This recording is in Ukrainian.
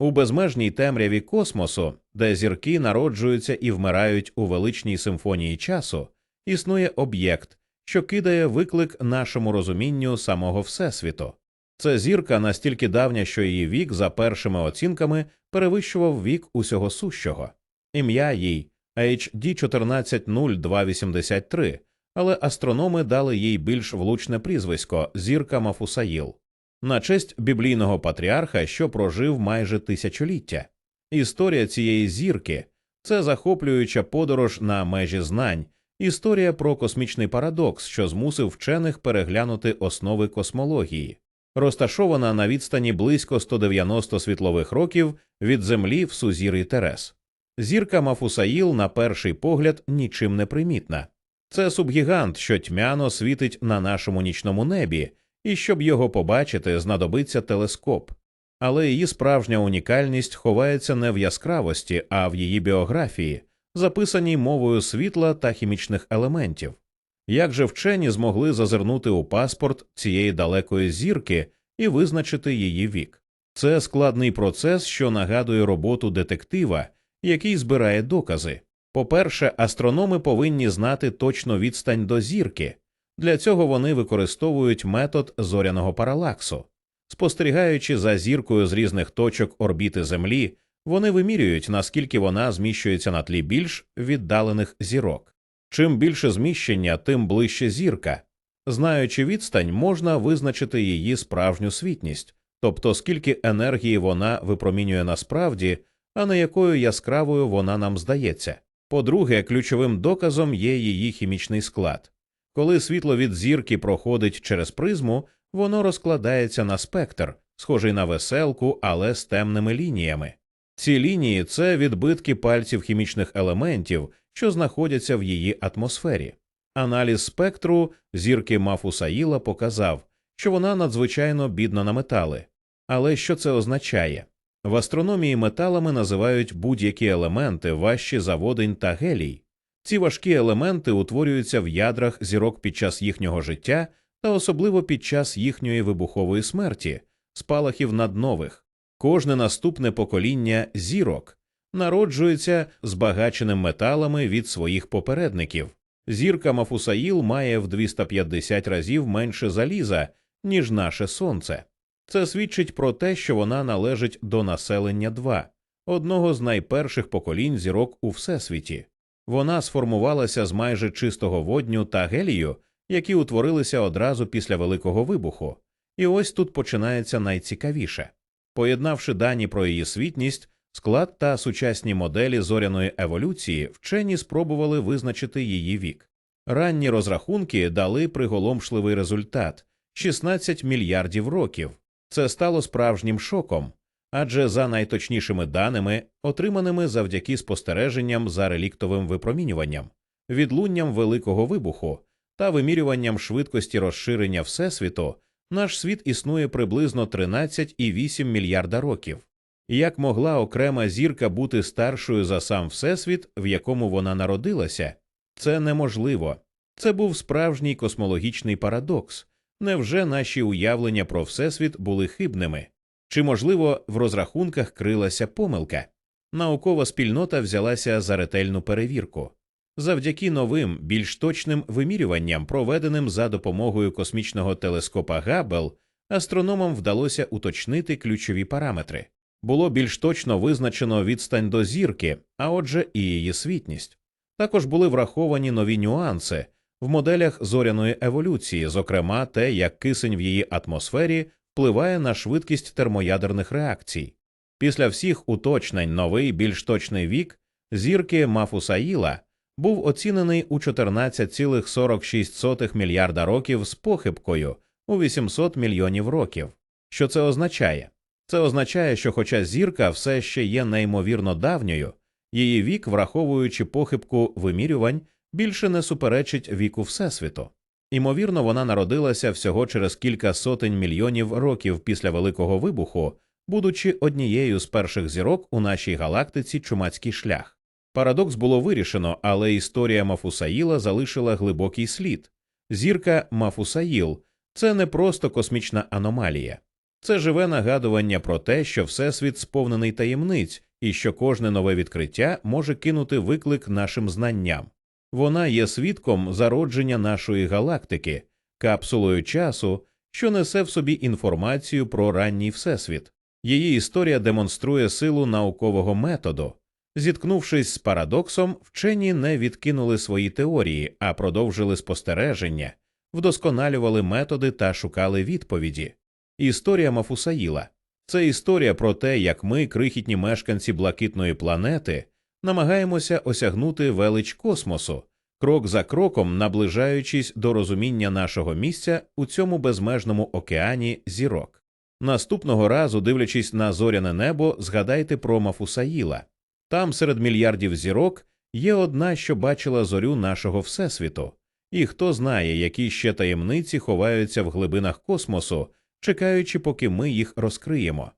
У безмежній темряві космосу, де зірки народжуються і вмирають у величній симфонії часу, існує об'єкт, що кидає виклик нашому розумінню самого Всесвіту. Це зірка настільки давня, що її вік, за першими оцінками, перевищував вік усього сущого. Ім'я їй HD 140283, але астрономи дали їй більш влучне прізвисько зірка Мафусаїл на честь біблійного патріарха, що прожив майже тисячоліття. Історія цієї зірки це захоплююча подорож на межі знань, історія про космічний парадокс, що змусив вчених переглянути основи космології, розташована на відстані близько 190 світлових років від Землі в сузір'ї Терес. Зірка Мафусаїл, на перший погляд, нічим не примітна. Це субгігант, що тьмяно світить на нашому нічному небі, і щоб його побачити, знадобиться телескоп. Але її справжня унікальність ховається не в яскравості, а в її біографії, записаній мовою світла та хімічних елементів. Як же вчені змогли зазирнути у паспорт цієї далекої зірки і визначити її вік? Це складний процес, що нагадує роботу детектива, який збирає докази. По-перше, астрономи повинні знати точно відстань до зірки. Для цього вони використовують метод зоряного паралаксу. Спостерігаючи за зіркою з різних точок орбіти Землі, вони вимірюють, наскільки вона зміщується на тлі більш віддалених зірок. Чим більше зміщення, тим ближче зірка. Знаючи відстань, можна визначити її справжню світність, тобто скільки енергії вона випромінює насправді, а не якою яскравою вона нам здається. По-друге, ключовим доказом є її хімічний склад. Коли світло від зірки проходить через призму, воно розкладається на спектр, схожий на веселку, але з темними лініями. Ці лінії це відбитки пальців хімічних елементів, що знаходяться в її атмосфері. Аналіз спектру зірки Мафусаїла показав, що вона надзвичайно бідна на метали. Але що це означає? В астрономії металами називають будь-які елементи важчі за водень та гелій. Ці важкі елементи утворюються в ядрах зірок під час їхнього життя та особливо під час їхньої вибухової смерті, спалахів наднових. Кожне наступне покоління зірок народжується збагаченим металами від своїх попередників. Зірка Мафусаїл має в 250 разів менше заліза, ніж наше сонце. Це свідчить про те, що вона належить до населення 2, одного з найперших поколінь зірок у всесвіті. Вона сформувалася з майже чистого водню та гелію, які утворилися одразу після Великого вибуху. І ось тут починається найцікавіше. Поєднавши дані про її світність, склад та сучасні моделі зоряної еволюції, вчені спробували визначити її вік. Ранні розрахунки дали приголомшливий результат 16 мільярдів років. Це стало справжнім шоком, адже за найточнішими даними, отриманими завдяки спостереженням за реліктовим випромінюванням, відлунням великого вибуху та вимірюванням швидкості розширення Всесвіту, наш світ існує приблизно 13,8 мільярда років. Як могла окрема зірка бути старшою за сам Всесвіт, в якому вона народилася, це неможливо. Це був справжній космологічний парадокс. Невже наші уявлення про Всесвіт були хибними? Чи, можливо, в розрахунках крилася помилка? Наукова спільнота взялася за ретельну перевірку. Завдяки новим, більш точним вимірюванням, проведеним за допомогою космічного телескопа Габбел, астрономам вдалося уточнити ключові параметри. Було більш точно визначено відстань до зірки, а отже, і її світність. Також були враховані нові нюанси в моделях зоряної еволюції, зокрема те, як кисень в її атмосфері впливає на швидкість термоядерних реакцій. Після всіх уточнень новий більш точний вік зірки Мафусаїла був оцінений у 14,46 мільярда років з похибкою у 800 мільйонів років. Що це означає? Це означає, що, хоча зірка все ще є неймовірно давньою, її вік, враховуючи похибку вимірювань, більше не суперечить віку Всесвіту. Імовірно, вона народилася всього через кілька сотень мільйонів років після Великого вибуху, будучи однією з перших зірок у нашій галактиці Чумацький шлях. Парадокс було вирішено, але історія Мафусаїла залишила глибокий слід. Зірка Мафусаїл це не просто космічна аномалія, Це живе нагадування про те, що Всесвіт сповнений таємниць і що кожне нове відкриття може кинути виклик нашим знанням. Вона є свідком зародження нашої галактики, капсулою часу, що несе в собі інформацію про ранній всесвіт. Її історія демонструє силу наукового методу. Зіткнувшись з парадоксом, вчені не відкинули свої теорії, а продовжили спостереження, вдосконалювали методи та шукали відповіді. Історія Мафусаїла це історія про те, як ми, крихітні мешканці блакитної планети, намагаємося осягнути велич космосу, крок за кроком наближаючись до розуміння нашого місця у цьому безмежному океані зірок. Наступного разу, дивлячись на зоряне небо, згадайте про Мафусаїла. Там, серед мільярдів зірок, є одна, що бачила зорю нашого Всесвіту, і хто знає, які ще таємниці ховаються в глибинах космосу, чекаючи, поки ми їх розкриємо.